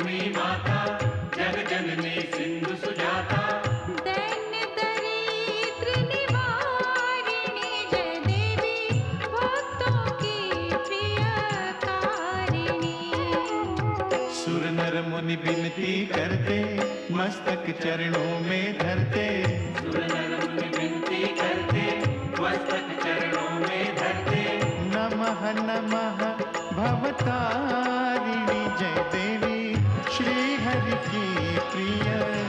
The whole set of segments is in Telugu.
लक्ष्मी माता जग जननी सिंधु सुजाता। मुनि विनती करते मस्तक चरणों में धरते। विनती करते मस्तक चरणों में धरते। नमः नमः भवतारिणी जय देवी अति प्रिय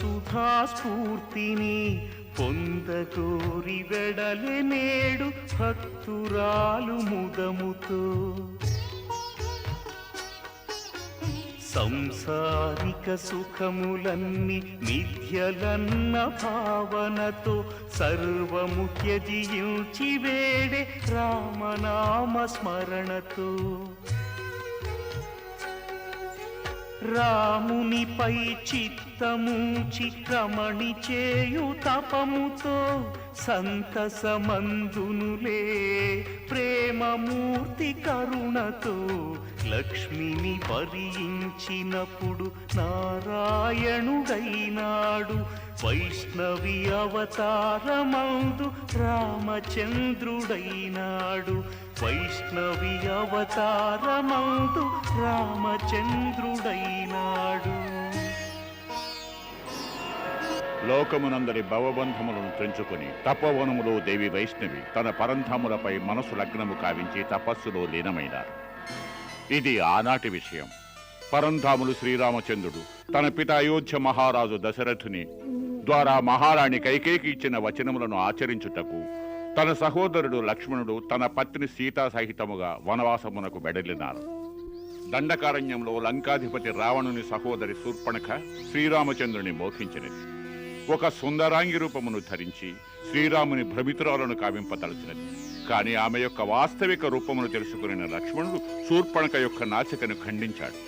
సుధాస్ఫూర్తిని పొందకోరి స్ఫూర్తిని నేడు భక్తురాలు ముదముతో. సంసారిక సుఖములన్నీ మిథ్యలన్న భావనతో సర్వము త్యజించి వేడే రామనామ స్మరణతో రామునిపై చిత్తముంచి రమణి చేయు తపముతో సంతసమందునులే ప్రేమమూర్తి కరుణతో లక్ష్మిని వరించినప్పుడు నారాయణుడైనాడు. వైష్ణవి అవతారమందు రామచంద్రుడైనాడు. వైష్ణవి అవతారమందు రామచంద్రుడై లోకమునందరి భవబంధములను తెంచుకుని తపోవనములో దేవి వైష్ణవి తన పరంధాములపై మనసు లగ్నము కావించి తపస్సులో లీనమైనారు. ఇది ఆనాటి విషయం. పరంధాములు శ్రీరామచంద్రుడు తన పిత అయోధ్య మహారాజు దశరథుని ద్వారా మహారాణి కైకేకి ఇచ్చిన వచనములను ఆచరించుటకు తన సహోదరుడు లక్ష్మణుడు తన పత్ని సీతా సహితముగా వనవాసమునకు బెడలినారు దండకారణ్యంలో లంకాధిపతి రావణుని సహోదరి శూర్పణఖ శ్రీరామచంద్రుని మోహించినది. ఒక సుందరాంగి రూపమును ధరించి శ్రీరాముని భ్రమితురాలను కావింపదలచినది కానీ ఆమె యొక్క వాస్తవిక రూపమును తెలుసుకున్న లక్ష్మణుడు శూర్పణక యొక్క నాచికను ఖండించాడు.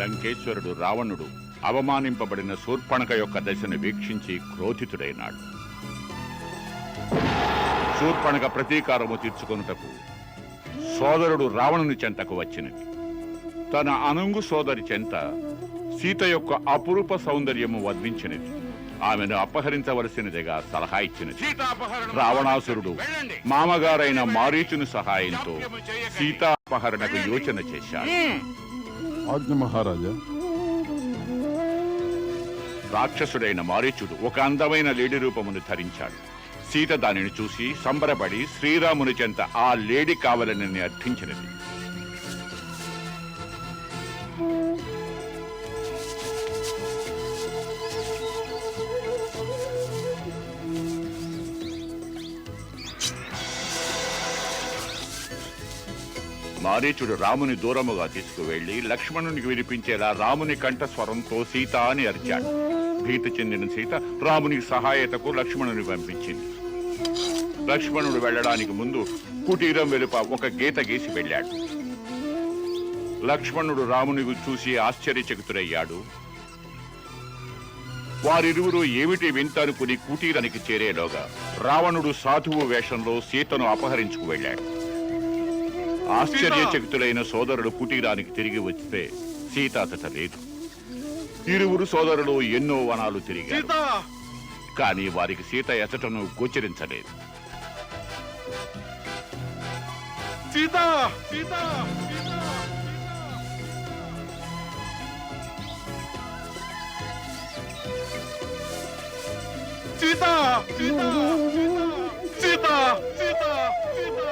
లంకేశ్వరుడు రావణుడు అవమానింపబడిన శూర్పణక యొక్క దశను వీక్షించి క్రోధితుడైనాడు. శూర్పణఖ ప్రతీకారము తీర్చుకొనుటకు సోదరుడు రావణుని చెంతకు వచ్చినది. తన అనుంగు సోదరి చెంత సీత యొక్క అపురూప సౌందర్యము వర్ణించినది ఆమెను అపహరించవలసినదిగా సలహా ఇచ్చినది. రావణాసురుడు మామగారైన మారీచుని సహాయంతో సీతాపహరణకు యోచన చేశాడు. ఆజ్ఞ మహారాజా. రాక్షసుడైన మారీచుడు ఒక అందమైన లేడి రూపమును ధరించాడు. సీత దానిని చూసి సంబరపడి శ్రీరాముని చెంత ఆ లేడి కావాలని అర్థించినది మారీచుడు రాముని దూరముగా తీసుకువెళ్ళి లక్ష్మణునికి వినిపించేలా రాముని కంఠ స్వరంతో సీత అని అరిచాడు. భీతి చెందిన సీత రామునికి సహాయతకు లక్ష్మణుని పంపించింది. లక్ష్మణుడు వెళ్ళడానికి ముందు కుటీరం వెలుప ఒక గీత గీసి వెళ్ళాడు. లక్ష్మణుడు రాముని చూసి ఆశ్చర్యచకితుడయ్యాడు. వారిరువురు ఏమిటి వింత అనుకుని కుటీరానికి చేరేలోగా రావణుడు సాధువు వేషంలో సీతను అపహరించుకు వెళ్ళాడు. ఆశ్చర్యచకితులైన సోదరుడు కుటీరానికి తిరిగి వస్తే సీత అతట లేదు. ఇరువురు సోదరులు ఎన్నో వనాలు తిరిగారు. కానీ వారికి సీత ఎతటను గోచరించలేదు. సీత సీత సీత సీత సీత సీత సీత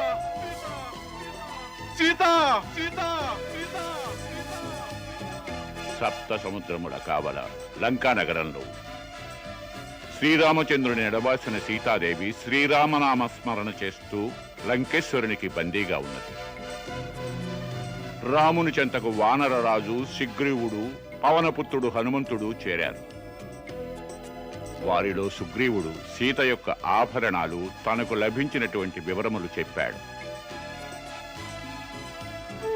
సీత సీత సప్త సముద్రముల కావల లంకా నగరంలో శ్రీరామచంద్రుని ఎడబాసిన సీతాదేవి శ్రీరామనామ స్మరణ చేస్తూ లంకేశ్వరునికి బందీగా ఉన్నది. రాముని చెంతకు వానరరాజు సుగ్రీవుడు పవనపుత్రుడు హనుమంతుడు చేరారు. వారిలో సుగ్రీవుడు సీత యొక్క ఆభరణాలు తనకు లభించినటువంటి వివరములు చెప్పాడు.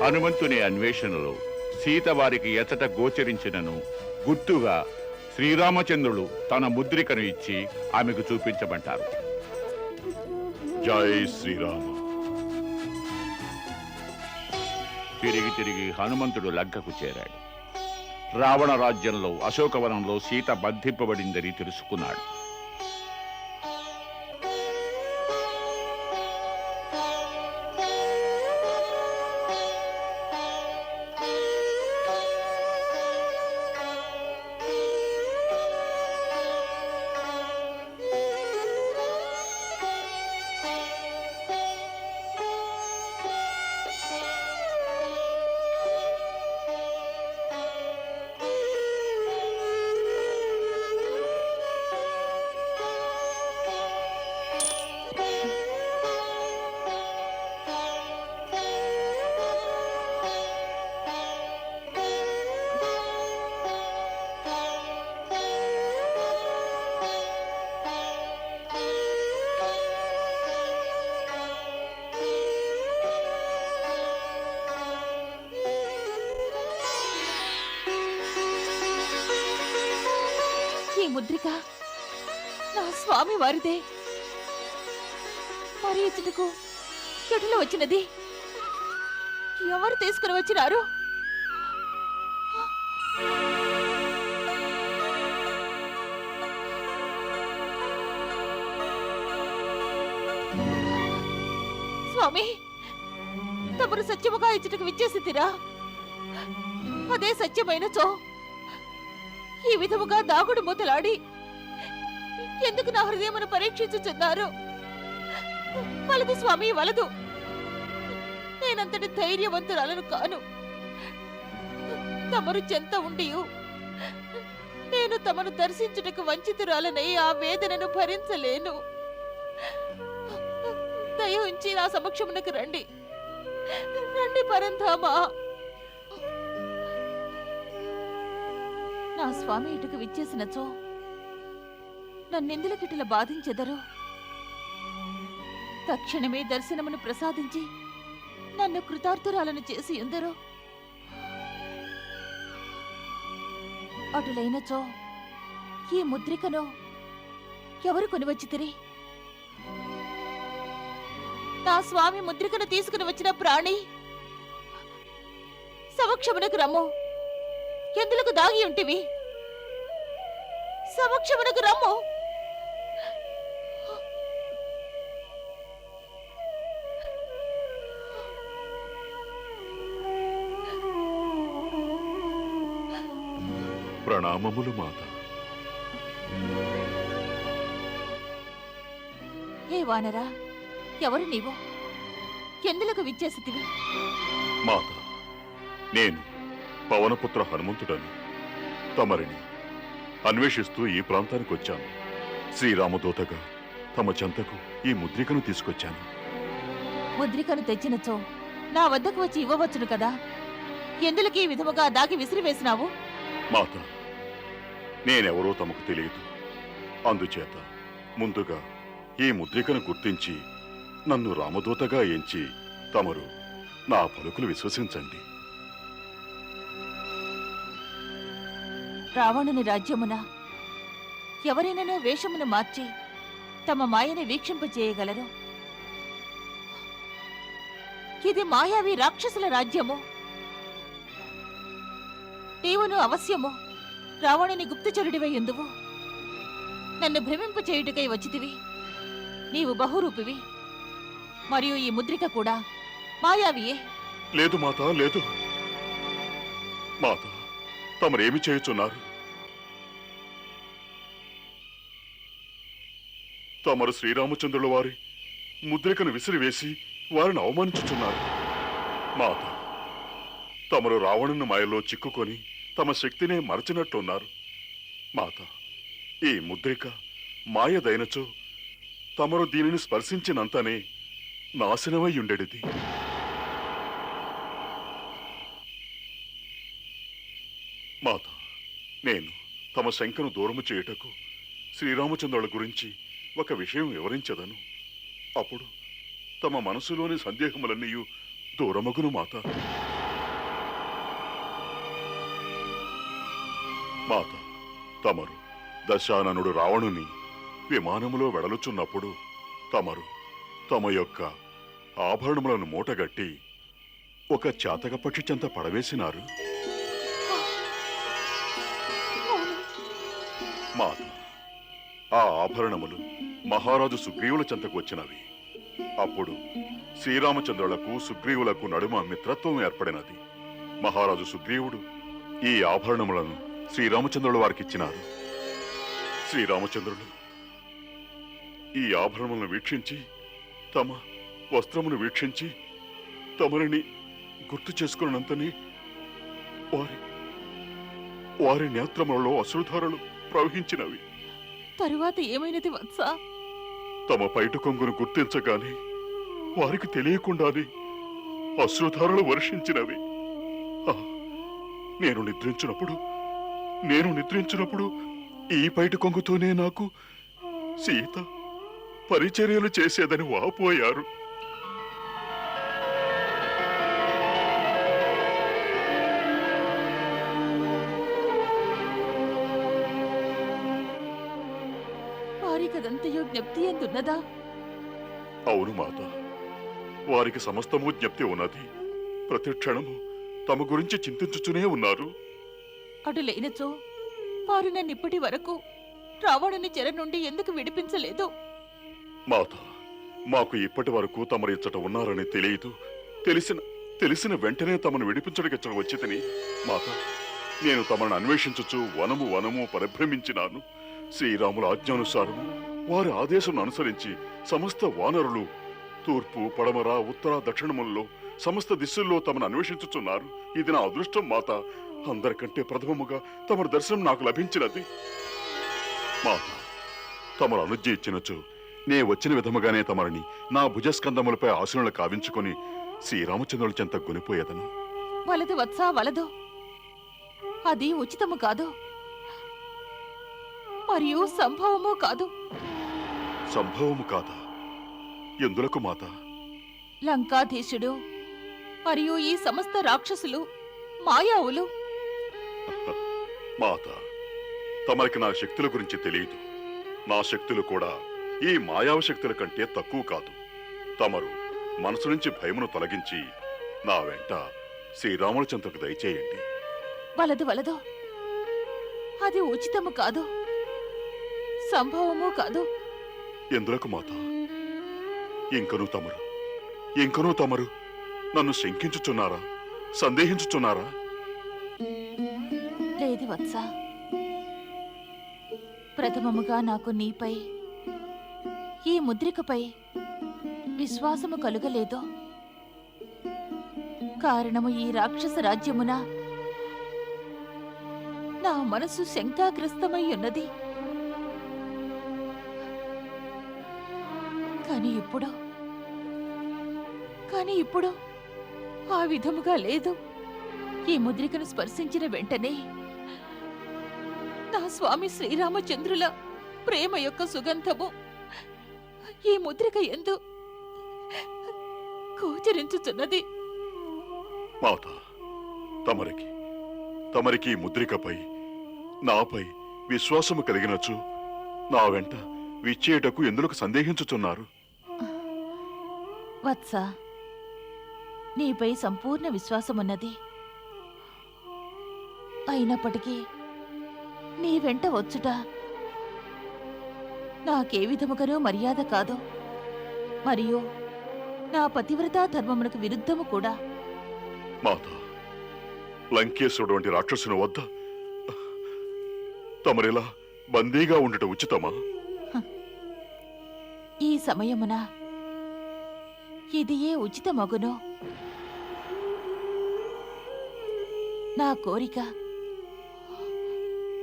హనుమంతుని అన్వేషణలో సీత వారికి ఎతట గోచరించినను గుర్తుగా శ్రీరామచంద్రుడు తన ముద్రికను ఇచ్చి ఆమెకు చూపించమంటారు. జై శ్రీరామ. తిరిగి తిరిగి హనుమంతుడు లంకకు చేరాడు. రావణ రాజ్యంలో అశోకవనంలో సీత బంధింపబడిందని తెలుసుకున్నాడు. స్వామి వారిదే. మరి ఇచ్చటకు చెటులో వచ్చినది? ఎవరు తీసుకుని వచ్చినారు? స్వామి తమరు సత్యముగా ఇచ్చటకు విచ్చేసిందిరా అదే సత్యమైనచో ఈ విధముగా దాగుడు మూతలాడి ఎందుకు నా హృదయమును పరీక్షించుచున్నారు? వలదు స్వామి వలదు. నేనంతటి ధైర్యవంతురాలను కాను. తమరు చెంత ఉండి నేను తమను దర్శించుటకు వంచితురాలనై ఆ వేదనను భరించలేను. దయ ఉంచి నా సమక్షమునకు రండి. రండి పరంధామా. నా స్వామి ఇటుకు విచ్చేసినచో నన్నెందులకిటుల బాధించెదరు? తక్షణమే దర్శనమును ప్రసాదించి నన్ను కృతార్థురాలను చేసి ఎందరో? అటులైనచో ఈ ముద్రికను ఎవరు కొనివచ్చితిరి? నా స్వామి ముద్రికను తీసుకుని వచ్చిన ప్రాణి సమక్షమునకు రమ్ము. ఎందులకు దాగి ఉంటివి? సమక్షమునకు రమ్ము. ప్రణామములు మాత. ఏ వానరా ఎవరు నీవు? ఎందులకు విచ్చేసితివి? మాత నేను పవనపుత్ర హనుమంతుడను తమరిని అన్వేషిస్తూ ఈ ప్రాంతానికి వచ్చాను. శ్రీరామదూతగా తమ చెంతకు ఈ ముద్రికను తీసుకొచ్చాను. ముద్రికను తెచ్చినచో నా వద్దకు వచ్చి ఇవ్వవచ్చును కదా? ఎందులకు ఈ విధముగా దాగి విసిరివేసినావు? మాత నేనెవరో తమకు తెలియదు. అందుచేత ముందుగా ఈ ముద్రికను గుర్తించి నన్ను రామదూతగా ఎంచి తమరు నా పలుకులు విశ్వసించండి. రావణుని రాజ్యమున ఎవరైనానో వేషమును మార్చి తమ మాయని వీక్షింపజేయగలరు? ఇది మాయావి రాక్షసుల రాజ్యము. నీవును అవశ్యము. రావణుని గుప్తచరుడివై ఎందువు? నన్ను భ్రమింప చేయుటకై వచ్చితివి. నీవు బహురూపివి. మరియు ఈ ముద్రిక కూడా మాయావియే. లేదు మాత లేదు. మాత తమరేమి చేయుచున్నారు? తమరు శ్రీరామచంద్రుల వారి ముద్రికను విసిరివేసి వారిని అవమానించుచున్నారు. మాత తమరు రావణుని మాయలో చిక్కుకొని తమ శక్తినే మరచినట్టున్నారు. మాత ఈ ముద్రిక మాయదైనచో తమరు దీనిని స్పర్శించినంతనే నాశనమై ఉండేది మాత నేను తమ శంకను దూరము చేయుటకు శ్రీరామచంద్రుల గురించి ఒక విషయం వివరించదను. అప్పుడు తమ మనసులోని సందేహములన్నీ దూరమగును మాత. మాత తమరు దశాననుడు రావణుని విమానములో వెడలుచున్నప్పుడు తమరు తమ యొక్క ఆభరణములను మూటగట్టి ఒక చాతకపక్షి చెంత పడవేసినారు. మాత ఆ ఆభరణములు మహారాజు సుగ్రీవుల చెంతకు వచ్చినవి. అప్పుడు శ్రీరామచంద్రులకు సుగ్రీవులకు నడుమ మిత్రత్వం ఏర్పడినది. మహారాజు సుగ్రీవుడు ఈ ఆభరణములను శ్రీరామచంద్రుల వారికిచ్చినారు. శ్రీరామచంద్రులు ఈ ఆభరణములను వీక్షించి తమ వస్త్రమును వీక్షించి తమరిని గుర్తు చేసుకున్నంతని వారి వారి నేత్రములలో అశ్రుధారలు ప్రవహించినవి. తరువాత ఏమైనది వత్స? తమ పైటు కొంగును గుర్తించగానే వారికి తెలియకుండానే అశ్రుధారలు వర్షించినవి. నేను నిద్రించినప్పుడు నేను నిద్రించినప్పుడు ఈ పైటు కొంగుతోనే నాకు సీత పరిచర్యలు చేసేదని వాపోయారు వారికదంతయో జ్ఞప్తి ఎందున్నదా? అవును మాత వారికి సమస్తము జ్ఞప్తి ఉన్నది. ప్రతి క్షణము తమ గురించి చింతించుచునే ఉన్నారు. అటు లేనచో వారు నన్ను ఇప్పటి వరకు రావణుని చెర నుండి ఎందుకు విడిపించలేదు? మాత మాకు ఇప్పటి వరకు తమరు ఇచ్చట ఉన్నారని తెలియదు. తెలిసిన తెలిసిన వెంటనే తమను విడిపించడానికి ఇచ్చట వచ్చితని. మాత నేను తమను అన్వేషించుచు వనము వనము పరిభ్రమించినాను. శ్రీరాముల ఆజ్ఞానుసారము వారి ఆదేశం అనుసరించి సమస్త వానరులు తూర్పు పడమర ఉత్తర దక్షిణముల్లో సమస్త దిశల్లో తమను అన్వేషించుచున్నారు. ఇది నా అదృష్టం మాత. అందరికంటే ప్రథమముగా తమరి దర్శనం నాకు లభించినది. మాత తమరు అనుజ్ఞ ఇచ్చినచు నే వచ్చిన విధముగానే తమరిని నా భుజస్కందములపై ఆశనులు కావించుకొని శ్రీరామచంద్రుల చెంత కొనిపోయేదను. వలదు వత్సా వలదు. అది ఉచితము కాదు. మరియు సంభవము కాదు. సంభవము కాదా? ఎందులకు మాత? లంకాధీశుడు మరియు ఈ సమస్త రాక్షసులు మాయావులు మాత తమరికి నా శక్తుల గురించి తెలియదు. నా శక్తులు కూడా ఈ మాయావ శక్తుల కంటే తక్కువ కాదు. తమరు మనసు నుంచి భయమును తొలగించి నా వెంట శ్రీరాముల చెంతకు దయచేయండి. వలదు వలదు. అది ఉచితము కాదు. సంభవము కాదు. ఎందులకు మాత? ఇంకను తమరు ఇంకనూ తమరు నన్ను శంకించుచున్నారా? సందేహించుచున్నారా? లేదు వత్స ప్రథమముగా నాకు నీపై ఈ ముద్రికపై విశ్వాసము కలుగలేదు? కారణము ఈ రాక్షస రాజ్యమున నా మనసు శంకాగ్రస్తమై ఉన్నది కాని ఇప్పుడు కాని ఇప్పుడు ఆ విధముగా లేదు. ఈ ముద్రికను స్పర్శించిన వెంటనే నా స్వామి శ్రీరామచంద్రుల ప్రేమ యొక్క సుగంధము. ఈ ముద్రిక ఎందు గోచరించుచున్నది మాత తమరికి తమరికి ముద్రికపై నాపై విశ్వాసము కలిగినచు నా వెంట విచ్చేటకు ఎందులకు సందేహించుచున్నారు? వత్స నీపై సంపూర్ణ విశ్వాసమున్నది. అయినప్పటికీ నీ వెంట వచ్చుట. నాకే విధముగానూ మర్యాద కాదు. మరియు నా పతివ్రతా ధర్మమునకు విరుద్ధము కూడా. మాత లంకేశ్వరుడు వంటి రాక్షసుని వద్ద తమరిలా బందీగా ఉండట ఉచితమా? ఈ సమయమున ఇది ఏ ఉచితమగునో. నా కోరిక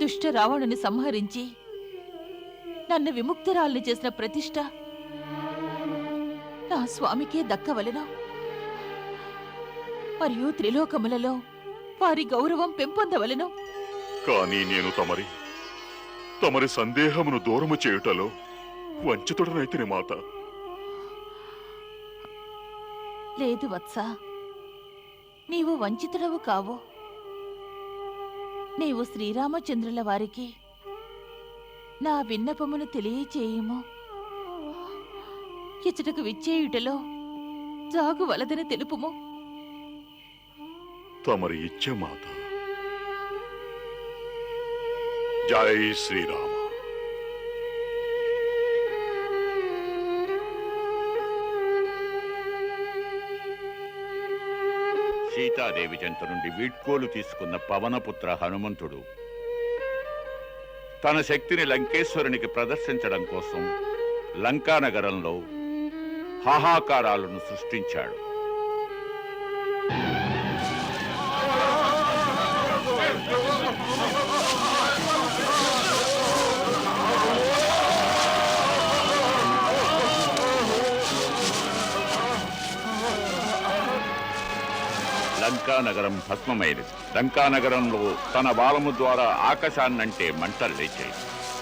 దుష్ట రావణుని సంహరించి నన్ను విముక్తురాల్ని చేసిన ప్రతిష్ట నా స్వామికే దక్కవలెను. మరియు త్రిలోకములలో వారి గౌరవం పెంపొందవలెను. కానీ నేను తమరి తమరి సందేహమును దూరము చేయుటలో వంచితుడనైతిని మాత. లేదు వత్స నీవు వంచితుడవు కావు. నీవు శ్రీరామచంద్రుల వారికి నా విన్నపమును తెలియచేయుము. ఇచ్చటకు విచ్చేయుటలో జాగు వలదని తెలుపుము. తమరి ఇచ్చే మాత. జై శ్రీరామ. సీతాదేవి చెంత నుండి వీడ్కోలు తీసుకున్న పవనపుత్ర హనుమంతుడు. తన శక్తిని లంకేశ్వరునికి ప్రదర్శించడం కోసం లంకానగరంలో హాహాకారాలను సృష్టించాడు. లంకా నగరం భస్మమైనది. లంకా నగరంలో తన బాలము ద్వారా ఆకాశాన్నంటే మంటలు లేచాయి.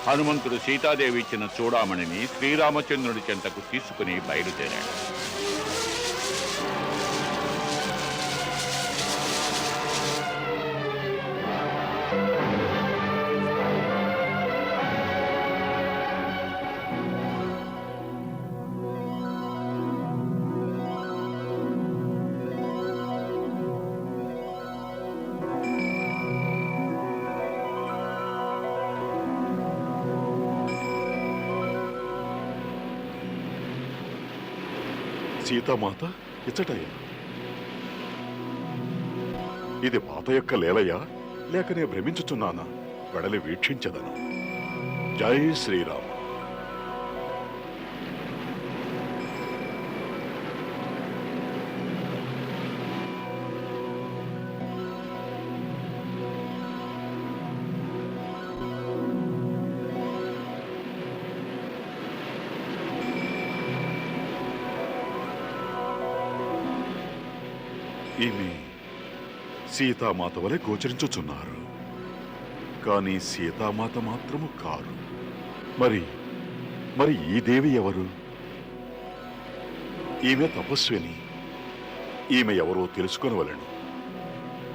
హనుమంతుడు సీతాదేవి ఇచ్చిన చూడామణిని శ్రీరామచంద్రుడి చెంతకు తీసుకుని బయలుదేరాడు. సీతామాత ఇచ్చటయ్యా. ఇది మాత యొక్క లేలయా లేకనే భ్రమించుచున్నానా వెడలి వీక్షించదను. జై శ్రీరామ్. ఈమె సీతామాత వలె గోచరించుచున్నారు. కానీ సీతామాత మాత్రము కారు మరి మరి ఈ దేవి ఎవరు? ఈమె తపస్విని. ఈమె ఎవరో తెలుసుకొనవలను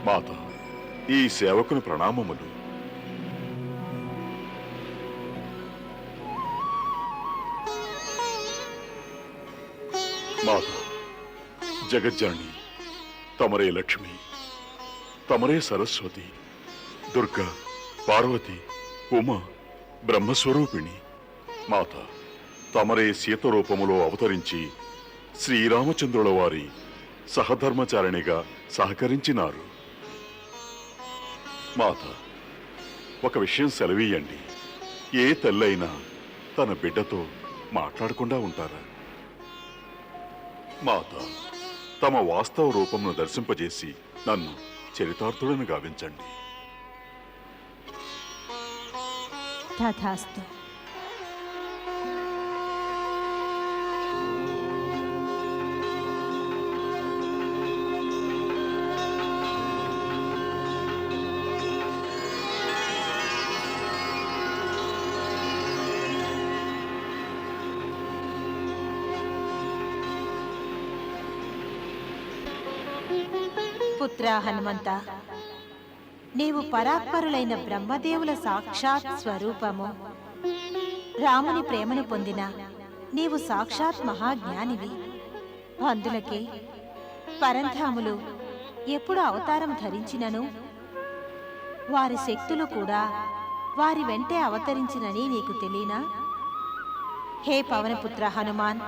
మాత ఈ సేవకుని ప్రణామములు. మాత జగజ్జాని తమరే లక్ష్మి తమరే సరస్వతి దుర్గా పార్వతి ఉమ బ్రహ్మస్వరూపిణి మాత. తమరే సీత రూపములో అవతరించి శ్రీరామచంద్రుల వారి సహధర్మచారిణిగా సహకరించినారు. మాత ఒక విషయం సెలవీయండి. ఏ తల్లైనా తన బిడ్డతో మాట్లాడకుండా ఉంటారా? మాత తమ వాస్తవ రూపమును దర్శింపజేసి నన్ను చరితార్థుడని గావించండి. తథాస్తు. పుత్ర హనుమంత నీవు పరాత్పరులైన బ్రహ్మదేవుల సాక్షాత్ స్వరూపము. రాముని ప్రేమను పొందిన నీవు సాక్షాత్ మహాజ్ఞానివి. అందులకే పరంధాములు ఎప్పుడు అవతారం ధరించినను? వారి శక్తులు కూడా వారి వెంటే అవతరించినని నీకు తెలియనా? హే పవనపుత్ర హనుమాన్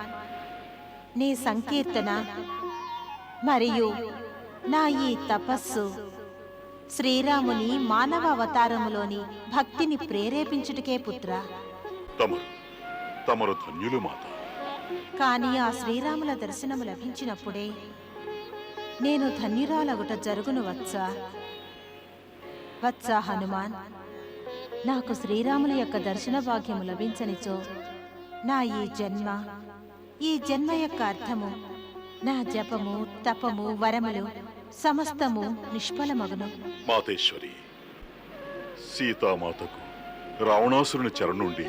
నీ సంకీర్తన మరియు నా ఈ తపస్సు. శ్రీరాముని మానవ అవతారములోని భక్తిని ప్రేరేపించుటకే పుత్ర. తమరు తమరు ధన్యులు మాత. కాని ఆ శ్రీరాముల దర్శనము లభించినప్పుడే నేను ధన్యురాలగుట జరుగును వచ్చా వచ్చా హనుమాన్ నాకు శ్రీరాముల యొక్క దర్శన భాగ్యము లభించనిచో నా ఈ జన్మ ఈ జన్మ యొక్క అర్థము నా జపము తపము వరములు సమస్తము నిష్ఫలమగును. మాతేశ్వరి సీతామాతకు రావణాసురుని చెర నుండి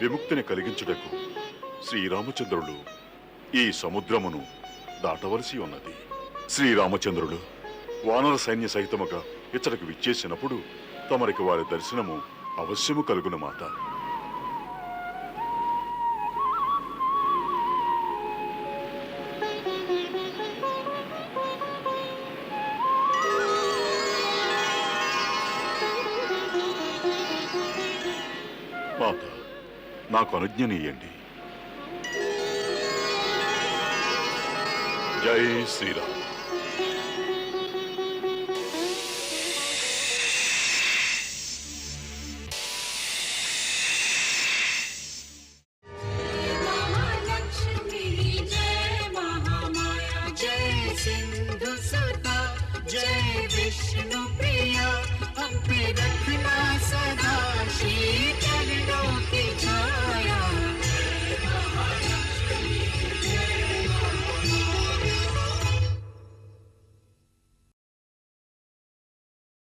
విముక్తిని కలిగించుటకు శ్రీరామచంద్రుడు ఈ సముద్రమును దాటవలసి ఉన్నది. శ్రీరామచంద్రుడు వానర సైన్య సహితముగా ఇచ్చటకు విచ్చేసినప్పుడు తమరికి వారి దర్శనము అవశ్యము కలుగును మాత. నాకు అనుజ్ఞనీయండి. జై శ్రీరామ్.